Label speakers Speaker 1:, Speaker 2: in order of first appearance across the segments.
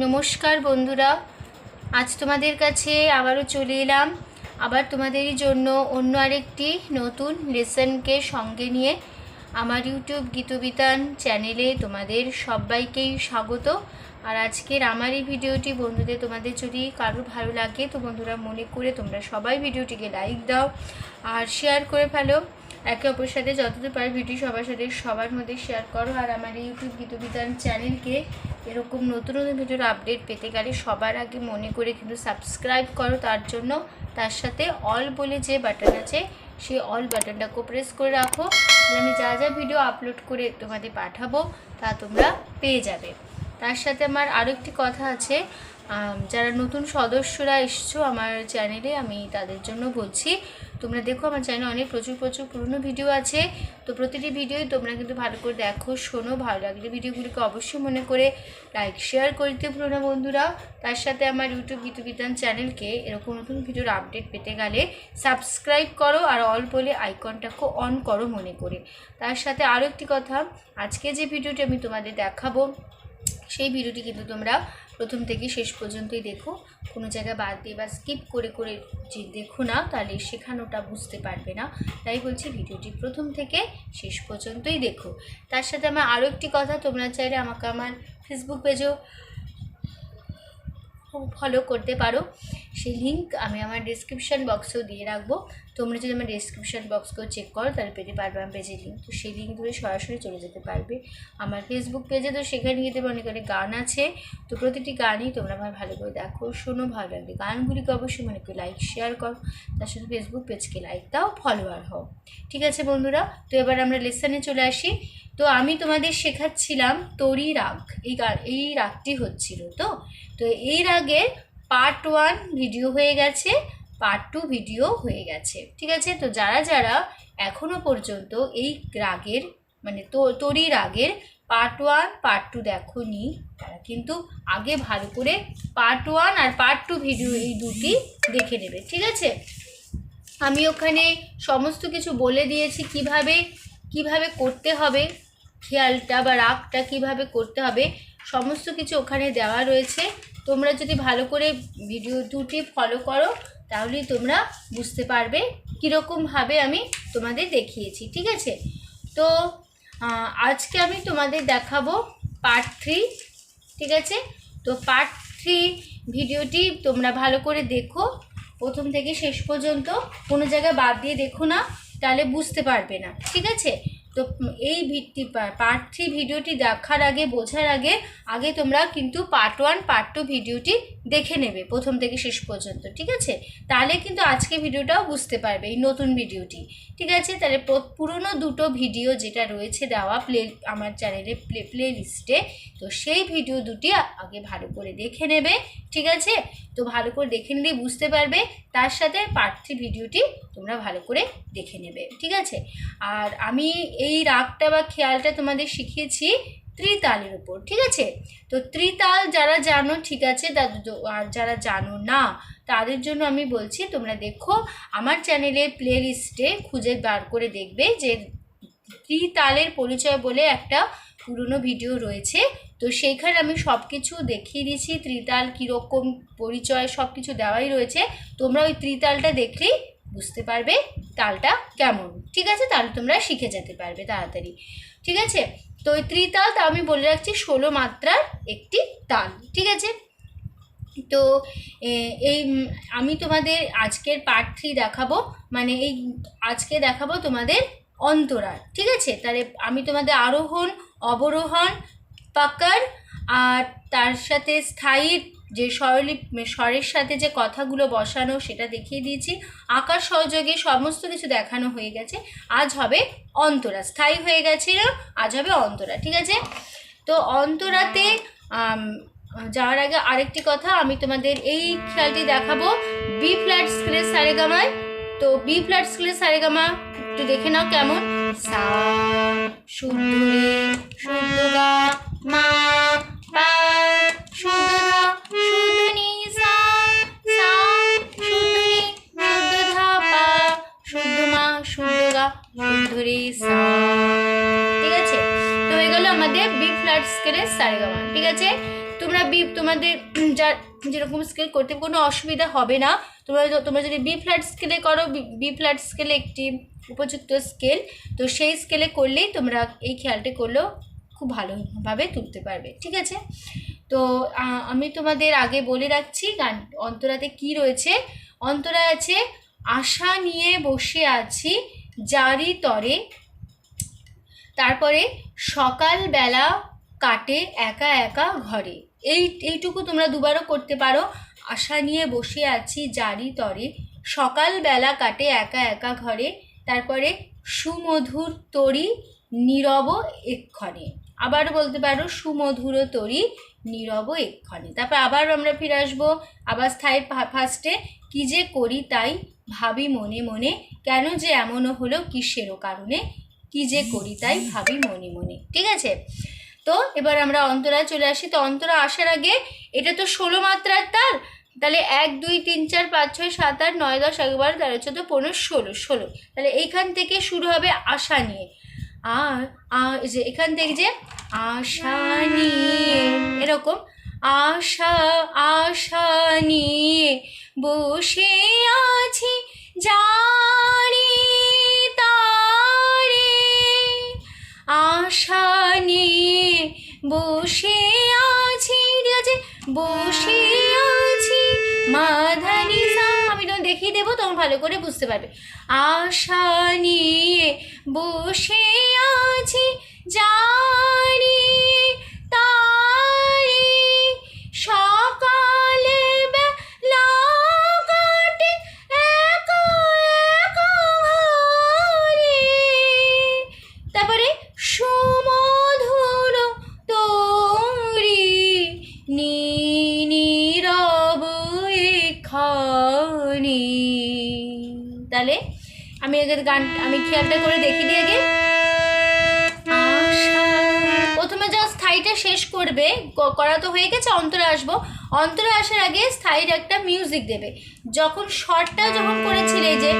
Speaker 1: নমস্কার বন্ধুরা আজ তোমাদের কাছে আবারও চলে এলাম আবার তোমাদেরই জন্য অন্য আরেকটি নতুন লেসনকে সঙ্গে নিয়ে আমার ইউটিউব গীতবিতান চ্যানেলে তোমাদের সবাইকেই স্বাগত আর আজকের আমার এই ভিডিওটি বন্ধুদের তোমাদের যদি কারোর ভালো লাগে তো বন্ধুরা মনে করে তোমরা সবাই ভিডিওটিকে লাইক দাও আর শেয়ার করে ফেলো একে অপরের সাথে যতদূর পারো ভিডিও সবার সাথে সবার মধ্যে শেয়ার করো আর আমার ইউটিউব বিতান চ্যানেলকে এরকম নতুন নতুন ভিডিওর আপডেট পেতে গেলে সবার আগে মনে করে কিন্তু সাবস্ক্রাইব করো তার জন্য তার সাথে অল বলে যে বাটন আছে সেই অল বাটনটাকেও প্রেস করে রাখো আমি যা যা ভিডিও আপলোড করে তোমাদের পাঠাবো তা তোমরা পেয়ে যাবে তার সাথে আমার আরও একটি কথা আছে যারা নতুন সদস্যরা এসছো আমার চ্যানেলে আমি তাদের জন্য বলছি তোমরা দেখো আমার চ্যানেলে অনেক প্রচুর প্রচুর পুরনো ভিডিও আছে তো প্রতিটি ভিডিওই তোমরা কিন্তু ভালো করে দেখো শোনো ভালো লাগলে ভিডিওগুলিকে অবশ্যই মনে করে লাইক শেয়ার করতে পুরনো বন্ধুরা তার সাথে আমার ইউটিউব গীতবিতান চ্যানেলকে এরকম নতুন ভিডিওর আপডেট পেতে গেলে সাবস্ক্রাইব করো আর অল বলে আইকনটাকে অন করো মনে করে তার সাথে আরও একটি কথা আজকে যে ভিডিওটি আমি তোমাদের দেখাবো সেই ভিডিওটি কিন্তু তোমরা প্রথম থেকে শেষ পর্যন্তই দেখো কোনো জায়গায় বাদ দিয়ে বা স্কিপ করে করে যে দেখো না তাহলে শেখানোটা বুঝতে পারবে না তাই বলছি ভিডিওটি প্রথম থেকে শেষ পর্যন্তই দেখো তার সাথে আমার আরও একটি কথা তোমরা চাইলে আমাকে আমার ফেসবুক পেজেও ফলো করতে পারো সেই লিঙ্ক আমি আমার ডিসক্রিপশান বক্সেও দিয়ে রাখবো তোমরা যদি আমার ডিসক্রিপশান বক্সকেও চেক করো তাহলে পেতে পারবে আমার পেজের লিঙ্ক তো সেই লিঙ্ক ধরে সরাসরি চলে যেতে পারবে আমার ফেসবুক পেজে তো সেখানে গিয়ে তোমার অনেক অনেক গান আছে তো প্রতিটি গানই তোমরা আমার ভালো করে দেখো শোনো ভালো লাগবে গানগুলিকে অবশ্যই মনে করে লাইক শেয়ার করো তার সাথে ফেসবুক পেজকে লাইক দাও ফলোয়ার হও ঠিক আছে বন্ধুরা তো এবার আমরা লেসনে চলে আসি তো আমি তোমাদের শেখাচ্ছিলাম তরি রাগ এই গান এই রাগটি হচ্ছিল তো তো এই রাগের পার্ট ওয়ান ভিডিও হয়ে গেছে পার্ট টু ভিডিও হয়ে গেছে ঠিক আছে তো যারা যারা এখনও পর্যন্ত এই রাগের মানে তরি রাগের পার্ট ওয়ান পার্ট টু নি তারা কিন্তু আগে ভালো করে পার্ট ওয়ান আর পার্ট টু ভিডিও এই দুটি দেখে নেবে ঠিক আছে আমি ওখানে সমস্ত কিছু বলে দিয়েছি কিভাবে কিভাবে করতে হবে খেয়ালটা বা রাগটা কিভাবে করতে হবে সমস্ত কিছু ওখানে দেওয়া রয়েছে তোমরা যদি ভালো করে ভিডিও দুটি ফলো করো তাহলেই তোমরা বুঝতে পারবে কীরকমভাবে আমি তোমাদের দেখিয়েছি ঠিক আছে তো আজকে আমি তোমাদের দেখাবো পার্ট থ্রি ঠিক আছে তো পার্ট থ্রি ভিডিওটি তোমরা ভালো করে দেখো প্রথম থেকে শেষ পর্যন্ত কোনো জায়গায় বাদ দিয়ে দেখো না তাহলে বুঝতে পারবে না ঠিক আছে তো এই ভিত্তি পার্ট থ্রি ভিডিওটি দেখার আগে বোঝার আগে আগে তোমরা কিন্তু পার্ট ওয়ান পার্ট টু ভিডিওটি দেখে নেবে প্রথম থেকে শেষ পর্যন্ত ঠিক আছে তাহলে কিন্তু আজকে ভিডিওটাও বুঝতে পারবে এই নতুন ভিডিওটি ঠিক আছে তাহলে পুরনো দুটো ভিডিও যেটা রয়েছে দেওয়া প্লে আমার চ্যানেলে প্লে প্লে লিস্টে তো সেই ভিডিও দুটি আগে ভালো করে দেখে নেবে ঠিক আছে তো ভালো করে দেখে নিলেই বুঝতে পারবে তার সাথে পার্থী ভিডিওটি তোমরা ভালো করে দেখে নেবে ঠিক আছে আর আমি এই রাগটা বা খেয়ালটা তোমাদের শিখিয়েছি ত্রিতালের উপর ঠিক আছে তো ত্রিতাল যারা জানো ঠিক আছে আর যারা জানো না তাদের জন্য আমি বলছি তোমরা দেখো আমার চ্যানেলের প্লে লিস্টে খুঁজে বার করে দেখবে যে ত্রিতালের পরিচয় বলে একটা পুরনো ভিডিও রয়েছে তো সেইখানে আমি সব কিছু দেখিয়ে দিচ্ছি ত্রিতাল কীরকম পরিচয় সব কিছু দেওয়াই রয়েছে তোমরা ওই ত্রিতালটা দেখলেই বুঝতে পারবে তালটা কেমন ঠিক আছে তাহলে তোমরা শিখে যেতে পারবে তাড়াতাড়ি ঠিক আছে তো তাল ত্রিতাল তা আমি বলে রাখছি ষোলো মাত্রার একটি তাল ঠিক আছে তো এই আমি তোমাদের আজকের পার্ট থ্রি দেখাবো মানে এই আজকে দেখাবো তোমাদের অন্তরার ঠিক আছে তাহলে আমি তোমাদের আরোহণ অবরোহণ পাকার আর তার সাথে স্থায়ী যে স্বরলিপ স্বরের সাথে যে কথাগুলো বসানো সেটা দেখিয়ে দিয়েছি আকার সহযোগে সমস্ত কিছু দেখানো হয়ে গেছে আজ হবে অন্তরা স্থায়ী হয়ে গেছিল আজ হবে অন্তরা ঠিক আছে তো অন্তরাতে যাওয়ার আগে আরেকটি কথা আমি তোমাদের এই খেয়ালটি দেখাবো বি ফ্ল্যাট স্কেলের সারেগামায় তো বি ফ্ল্যাট স্কেলের সারেগামা একটু দেখে নাও কেমন সা সুন্দরী যেরকম স্কেল করতে কোনো অসুবিধা হবে না তোমরা তোমরা যদি বি ফ্ল্যাট স্কেলে করো বি ফ্ল্যাট স্কেলে একটি উপযুক্ত স্কেল তো সেই স্কেলে করলেই তোমরা এই খেয়ালটি করলেও খুব ভালোভাবে তুলতে পারবে ঠিক আছে তো আমি তোমাদের আগে বলে রাখছি গান অন্তরাতে কি রয়েছে অন্তরা আছে আশা নিয়ে বসে আছি জারি তরে তারপরে সকালবেলা কাটে একা একা ঘরে এই এইটুকু তোমরা দুবারও করতে পারো আশা নিয়ে বসে আছি জারি তরে সকালবেলা কাটে একা একা ঘরে তারপরে সুমধুর তরি নীরব এক্ষণে আবার বলতে পারো সুমধুর তরি নীরব এক্ষণে তারপর আবার আমরা ফিরে আসবো আবার স্থায়ী ফার্স্টে কী যে করি তাই ভাবি মনে মনে কেন যে এমনও হলো কিসেরও কারণে কী যে করি তাই ভাবি মনে মনে ঠিক আছে তো এবার আমরা অন্তরায় চলে আসি তো অন্তরা আসার আগে এটা তো ষোলো মাত্রার তার তাহলে এক দুই তিন চার পাঁচ ছয় সাত আট নয় দশ এগারো তেরো চোদ্দ পনেরো ষোলো ষোলো তাহলে এইখান থেকে শুরু হবে আশা নিয়ে আর যে এখান থেকে যে আশা নিয়ে এরকম আশা আশা নিয়ে বসে আছি জানি আশা নিয়ে বসে আছি ঠিক আছে বসে আছি মাধানি আমি তোমাকে দেখিয়ে দেবো তখন ভালো করে বুঝতে পারবে আশা নিয়ে বসে আছি জানি খনি তাহলে আমি আগে গান আমি খেয়ালটা করে দেখি দিই আগে প্রথমে যা স্থায়ীটা শেষ করবে করা তো হয়ে গেছে অন্তরে আসবো অন্তরে আসার আগে স্থায়ীর একটা মিউজিক দেবে যখন শর্টটা যখন করেছিলে যে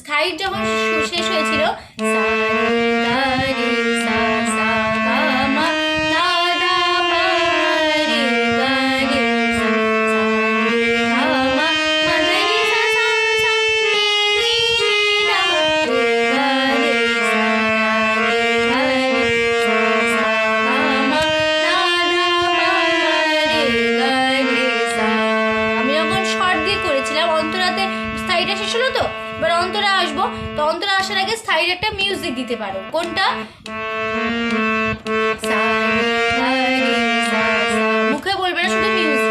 Speaker 1: স্থায়ীর যখন শেষ হয়েছিল একটা মিউজিক দিতে পারো কোনটা মুখে বলবে না শুধু মিউজিক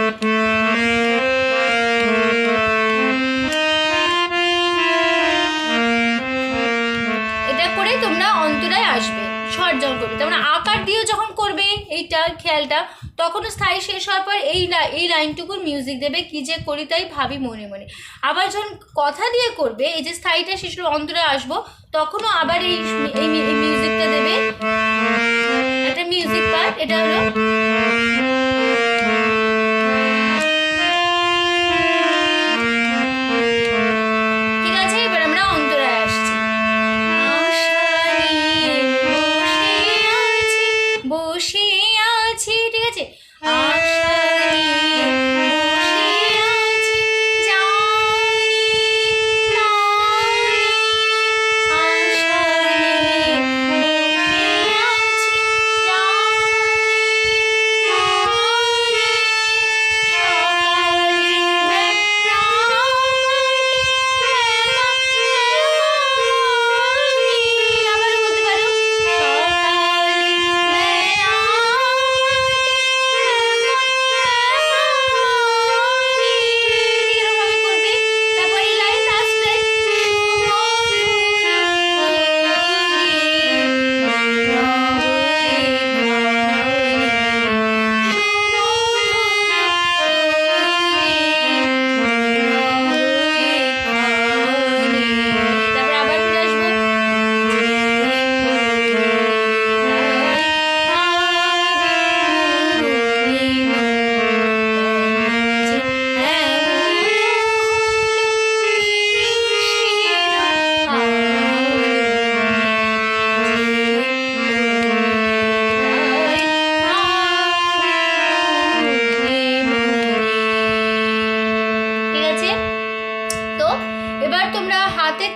Speaker 1: এটা করে তোমরা অন্তরায় আসবে সর্জন করবে তোমরা মানে আকার দিয়ে যখন করবে এইটা খেয়ালটা তখন স্থায়ী শেষ হওয়ার পর এই এই লাইনটুকুর মিউজিক দেবে কি যে করি তাই ভাবি মনে মনে আবার যখন কথা দিয়ে করবে এই যে স্থায়ীটা শিশুর অন্তরে আসবো তখনও আবার এই এই মিউজিকটা দেবে একটা মিউজিক পার্ট এটা হলো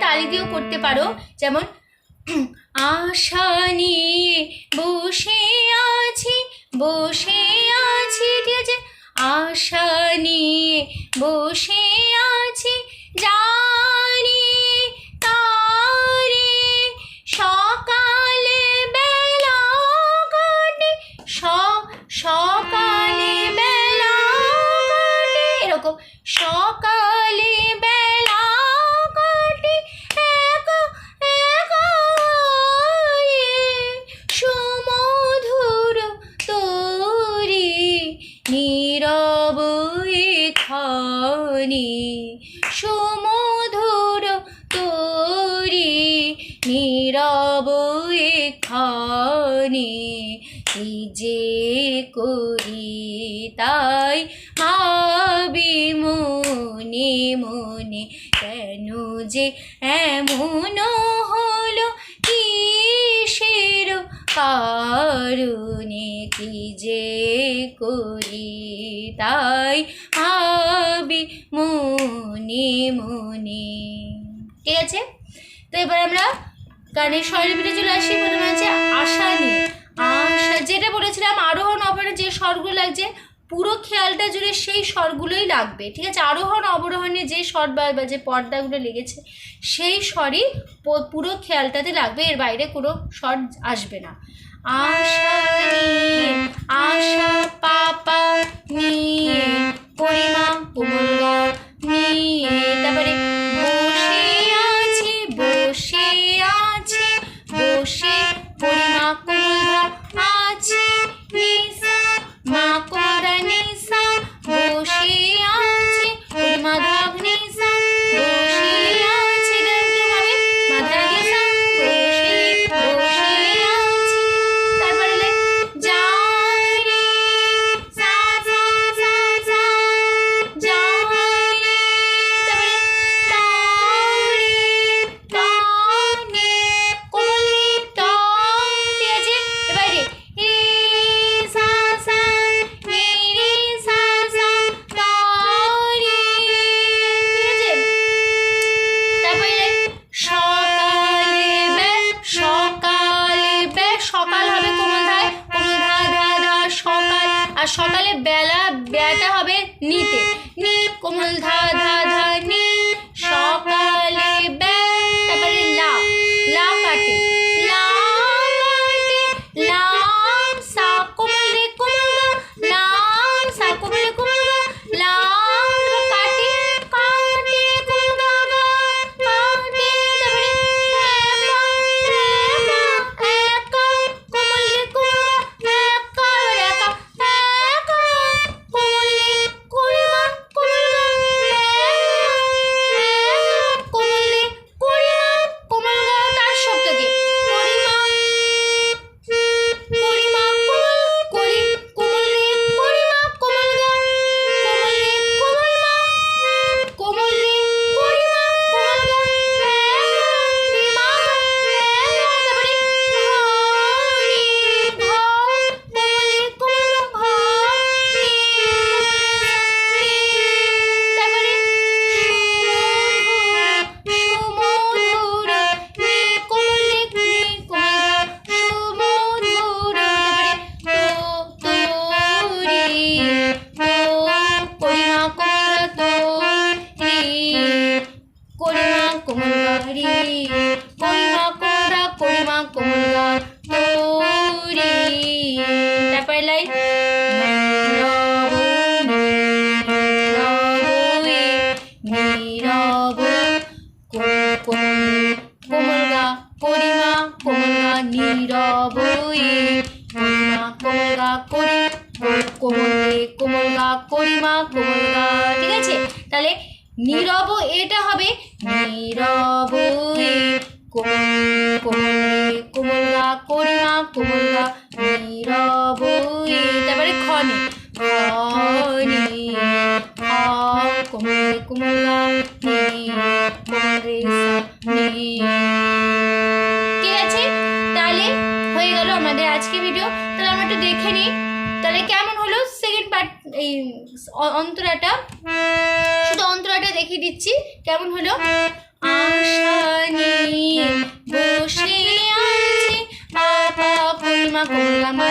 Speaker 1: তালি দিয়েও করতে পারো যেমন আশা নিয়ে বসে আছি বসে আছি ঠিক আছে আশা নিয়ে বসে আছি জানি তারে সকালে বেলা কাটে স সকালে বেলা কাটে এরকম সকালে কারণে কি যে করি তাই ভাবি মনে মনে ঠিক আছে তো এবার আমরা কানে স্বরের মিলে চলে আসি প্রথমে আছে আশা নিয়ে আশা যেটা বলেছিলাম আরোহণ অপরে যে স্বরগুলো লাগছে পুরো খেয়ালটা জুড়ে সেই স্বরগুলোই লাগবে ঠিক আছে আরোহণ অবরোহণে যে স্বর বা যে পর্দাগুলো লেগেছে সেই স্বরই পুরো খেয়ালটাতে লাগবে এর বাইরে কোনো স্বর আসবে না আশা আশা পাপা নি ni a como la ni madresa ni ঠিক আছে তাহলে হয়ে গেল আমাদের আজকে ভিডিও তাহলে আমরা একটু দেখে নিই তাহলে কেমন হলো সেকেন্ড পার্ট এই অন্তরাটা শুধু অন্তরাটা দেখিয়ে দিচ্ছি কেমন হলো আশানি বসে আছে বাবা কলমা কলমা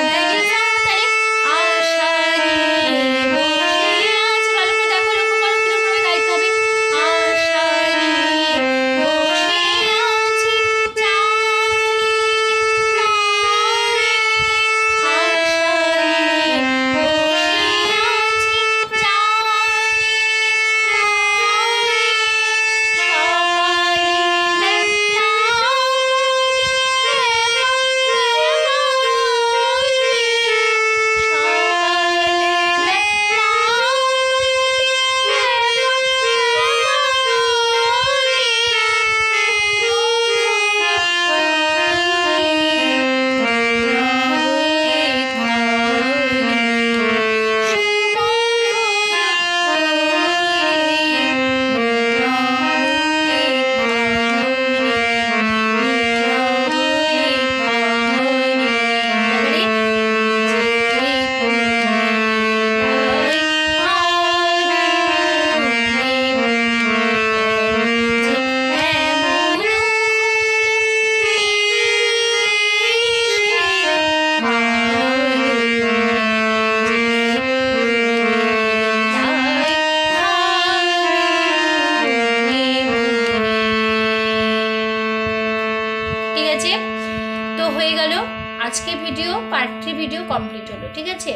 Speaker 1: ঠিক আছে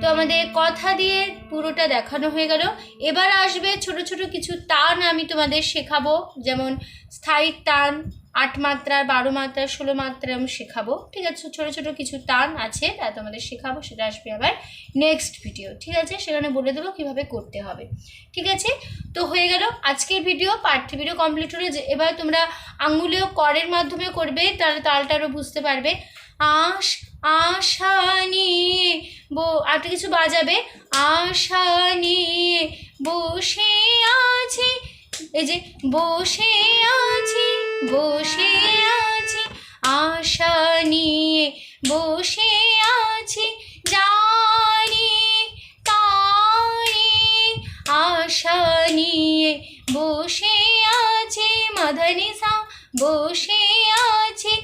Speaker 1: তো আমাদের কথা দিয়ে পুরোটা দেখানো হয়ে গেল এবার আসবে ছোট ছোট কিছু তান আমি তোমাদের শেখাবো যেমন স্থায়ী টান আট মাত্রা বারো মাত্রা ষোলো মাত্রা আমি শেখাবো ঠিক আছে ছোট ছোট কিছু টান আছে তা তোমাদের শেখাবো সেটা আসবে আবার নেক্সট ভিডিও ঠিক আছে সেখানে বলে দেবো কিভাবে করতে হবে ঠিক আছে তো হয়ে গেল আজকের ভিডিও পার্টি ভিডিও কমপ্লিট যে এবার তোমরা আঙ্গুলেও করের মাধ্যমে করবে তাহলে তালটা আরও বুঝতে পারবে আঁশ আশা নিয়ে বো একটা কিছু বাজাবে আশা নিয়ে বসে আছি এই যে বসে আছি বসে আছি আশা নিয়ে বসে আছি জানি তারি আশা নিয়ে বসে আছি মাধানি সা বসে আছি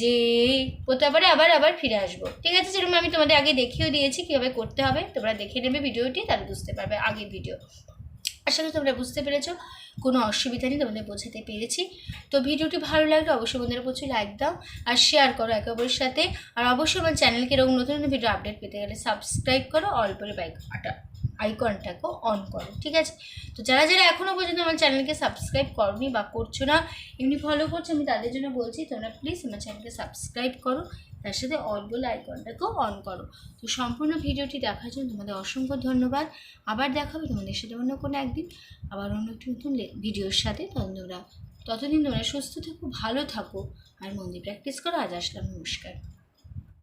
Speaker 1: যে ও তারপরে আবার আবার ফিরে আসবো ঠিক আছে সেরকম আমি তোমাদের আগে দেখিয়েও দিয়েছি কীভাবে করতে হবে তোমরা দেখে নেবে ভিডিওটি তাহলে বুঝতে পারবে আগে ভিডিও আশা করি তোমরা বুঝতে পেরেছো কোনো অসুবিধা নেই তোমাদের বোঝাতে পেরেছি তো ভিডিওটি ভালো লাগলে অবশ্যই বন্ধুরা প্রচুর লাইক দাও আর শেয়ার করো একে অপরের সাথে আর অবশ্যই আমার চ্যানেলকে এরকম নতুন নতুন ভিডিও আপডেট পেতে গেলে সাবস্ক্রাইব করো অল্পের বাইক আটা আইকনটাকেও অন করো ঠিক আছে তো যারা যারা এখনও পর্যন্ত আমার চ্যানেলকে সাবস্ক্রাইব করনি বা করছো না এমনি ফলো করছো আমি তাদের জন্য বলছি তোমরা প্লিজ আমার চ্যানেলকে সাবস্ক্রাইব করো তার সাথে অল বলে আইকনটাকেও অন করো তো সম্পূর্ণ ভিডিওটি দেখার জন্য তোমাদের অসংখ্য ধন্যবাদ আবার দেখাবে তোমাদের সাথে অন্য কোনো একদিন আবার অন্য একটি নতুন ভিডিওর সাথে তোমরা ততদিন তোমরা সুস্থ থাকো ভালো থাকো আর মন্দির প্র্যাকটিস করো আজ আসলাম নমস্কার